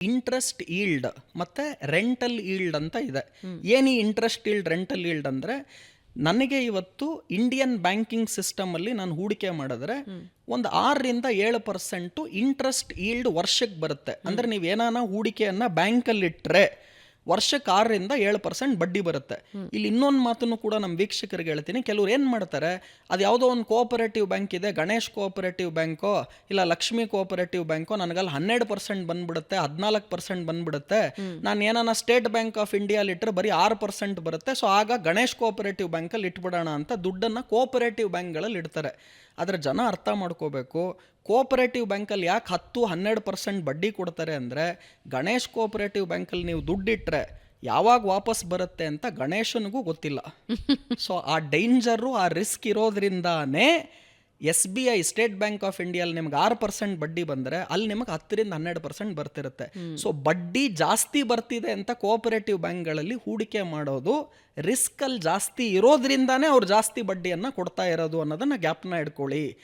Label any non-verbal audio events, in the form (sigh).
Interest yield ಮತ್ತು rental yield ಅಂತ ಇದೆ. ಏನು ಈ ಇಂಟ್ರೆಸ್ಟ್ ಈಲ್ಡ್ ರೆಂಟಲ್ ಈಲ್ಡ್ ಅಂದರೆ ನನಗೆ ಇವತ್ತು ಇಂಡಿಯನ್ ಬ್ಯಾಂಕಿಂಗ್ ಸಿಸ್ಟಮ್ ಅಲ್ಲಿ ನಾನು ಹೂಡಿಕೆ ಮಾಡಿದ್ರೆ ಒಂದು ಆರರಿಂದ ಏಳು ಪರ್ಸೆಂಟು ಇಂಟ್ರೆಸ್ಟ್ ಈಲ್ಡ್ ವರ್ಷಕ್ಕೆ ಬರುತ್ತೆ. ಅಂದ್ರೆ ನೀವು ಏನಾನ ಹೂಡಿಕೆಯನ್ನ ಬ್ಯಾಂಕಲ್ಲಿ ಇಟ್ಟರೆ ವರ್ಷಕ್ಕೆ ಆರರಿಂದ ಏಳು ಪರ್ಸೆಂಟ್ ಬಡ್ಡಿ ಬರುತ್ತೆ. ಇಲ್ಲಿ ಇನ್ನೊಂದು ಮಾತನ್ನು ಕೂಡ ನಮ್ಮ ವೀಕ್ಷಕರಿಗೆ ಹೇಳ್ತೀನಿ. ಕೆಲವ್ರು ಏನು ಮಾಡ್ತಾರೆ, ಅದು ಯಾವುದೋ ಒಂದು ಕೋಆಪರೇಟಿವ್ ಬ್ಯಾಂಕ್ ಇದೆ, ಗಣೇಶ್ ಕೋಆಪರೇಟಿವ್ ಬ್ಯಾಂಕೋ ಇಲ್ಲ ಲಕ್ಷ್ಮಿ ಕೋಆಪರೇಟಿವ್ ಬ್ಯಾಂಕೋ ನನಗಲ್ಲಿ ಹನ್ನೆರಡು ಪರ್ಸೆಂಟ್ ಬಂದ್ಬಿಡುತ್ತೆ, ಹದಿನಾಲ್ಕು ಪರ್ಸೆಂಟ್ ಬಂದ್ಬಿಡುತ್ತೆ. ನಾನು ಏನಾನ ಸ್ಟೇಟ್ ಬ್ಯಾಂಕ್ ಆಫ್ ಇಂಡಿಯಾಲಿ ಇಟ್ಟರೆ ಬರೀ ಆರು ಪರ್ಸೆಂಟ್ ಬರುತ್ತೆ. ಸೊ ಆಗ ಗಣೇಶ್ ಕೋಆಪರೇಟಿವ್ ಬ್ಯಾಂಕಲ್ಲಿ ಇಟ್ಬಿಡೋಣ ಅಂತ ದುಡ್ಡನ್ನು ಕೋಆಪರೇಟಿವ್ ಬ್ಯಾಂಕ್ಗಳಲ್ಲಿ ಇಡ್ತಾರೆ. ಆದರೆ ಜನ ಅರ್ಥ ಮಾಡ್ಕೋಬೇಕು. ಕೋಆಪರೇಟಿವ್ ಬ್ಯಾಂಕಲ್ಲಿ ಯಾಕೆ ಹತ್ತು ಹನ್ನೆರಡು ಪರ್ಸೆಂಟ್ ಬಡ್ಡಿ ಕೊಡ್ತಾರೆ ಅಂದರೆ ಗಣೇಶ್ ಕೋಆಪರೇಟಿವ್ ಬ್ಯಾಂಕಲ್ಲಿ ನೀವು ದುಡ್ಡಿಟ್ಟರೆ ಯಾವಾಗ ವಾಪಸ್ ಬರುತ್ತೆ ಅಂತ ಗಣೇಶನಿಗೂ ಗೊತ್ತಿಲ್ಲ. (laughs) ಸೊ ಆ ಡೇಂಜರು ಆ risk ಇರೋದ್ರಿಂದಾನೇ S B I state bank of ಇಂಡಿಯಲ್ಲಿ ನಿಮ್ಗೆ ಆರು ಪರ್ಸೆಂಟ್ ಬಡ್ಡಿ ಬಂದರೆ ಅಲ್ಲಿ ನಿಮಗೆ ಹತ್ತರಿಂದ ಹನ್ನೆರಡು ಪರ್ಸೆಂಟ್ ಬರ್ತಿರುತ್ತೆ. ಸೊ ಬಡ್ಡಿ ಜಾಸ್ತಿ ಬರ್ತಿದೆ ಅಂತ ಕೋಆಪರೇಟಿವ್ ಬ್ಯಾಂಕ್ಗಳಲ್ಲಿ ಹೂಡಿಕೆ ಮಾಡೋದು ರಿಸ್ಕಲ್ಲಿ ಜಾಸ್ತಿ ಇರೋದ್ರಿಂದಾನೇ ಅವ್ರು ಜಾಸ್ತಿ ಬಡ್ಡಿಯನ್ನು ಕೊಡ್ತಾ ಇರೋದು ಅನ್ನೋದನ್ನು ಗ್ಯಾಪ್ನ ಇಟ್ಕೊಳ್ಳಿ